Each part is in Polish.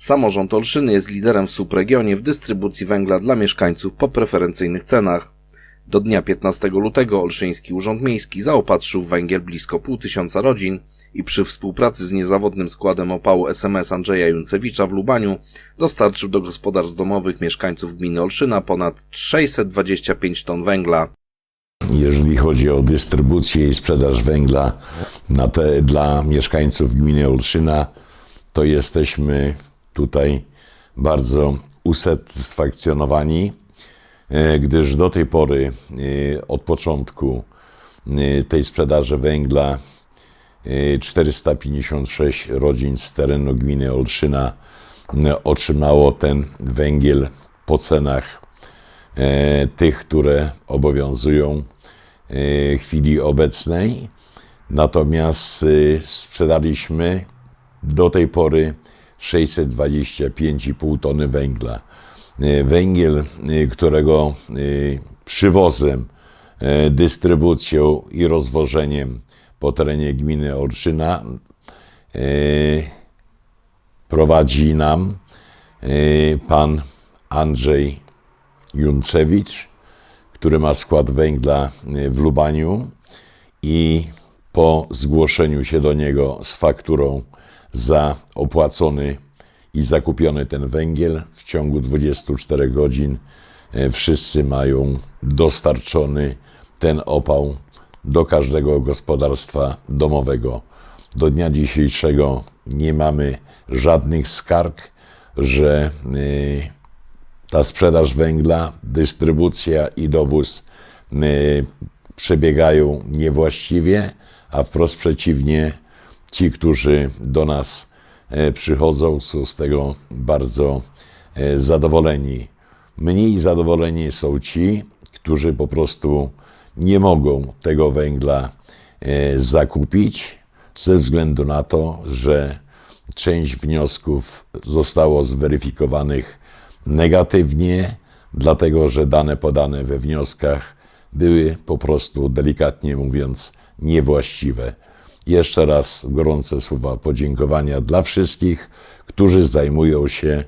Samorząd Olszyny jest liderem w subregionie w dystrybucji węgla dla mieszkańców po preferencyjnych cenach. Do dnia 15 lutego Olszyński Urząd Miejski zaopatrzył w węgiel blisko pół tysiąca rodzin i przy współpracy z niezawodnym składem opału SMS Andrzeja Juncewicza w Lubaniu dostarczył do gospodarstw domowych mieszkańców gminy Olszyna ponad 625 ton węgla. Jeżeli chodzi o dystrybucję i sprzedaż węgla te, dla mieszkańców gminy Olszyna, to jesteśmy tutaj bardzo usatysfakcjonowani, e, gdyż do tej pory, e, od początku e, tej sprzedaży węgla, e, 456 rodzin z terenu gminy Olszyna otrzymało ten węgiel po cenach tych, które obowiązują e, chwili obecnej. Natomiast sprzedaliśmy do tej pory 625,5 tony węgla. E, Węgiel, e, którego e, przywozem, dystrybucją i rozwożeniem po terenie gminy Olszyna prowadzi nam pan Andrzej Juncewicz, który ma skład węgla w Lubaniu i po zgłoszeniu się do niego z fakturą za opłacony i zakupiony ten węgiel w ciągu 24 godzin y, wszyscy mają dostarczony ten opał do każdego gospodarstwa domowego. Do dnia dzisiejszego nie mamy żadnych skarg, że y, ta sprzedaż węgla, dystrybucja i dowóz y, przebiegają niewłaściwie, a wprost przeciwnie, ci, którzy do nas y, przychodzą, są z tego bardzo y, zadowoleni. Mniej zadowoleni są ci, którzy po prostu nie mogą tego węgla y, zakupić ze względu na to, że część wniosków zostało zweryfikowanych negatywnie, dlatego że dane podane we wnioskach były po prostu, delikatnie mówiąc, niewłaściwe. Jeszcze raz gorące słowa podziękowania dla wszystkich, którzy zajmują się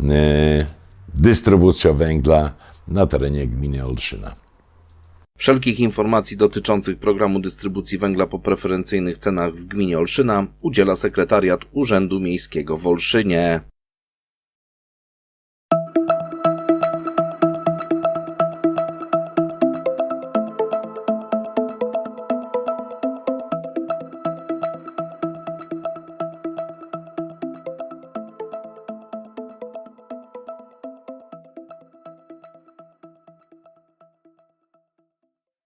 e, dystrybucją węgla na terenie gminy Olszyna. Wszelkich informacji dotyczących programu dystrybucji węgla po preferencyjnych cenach w gminie Olszyna udziela sekretariat Urzędu Miejskiego w Olszynie.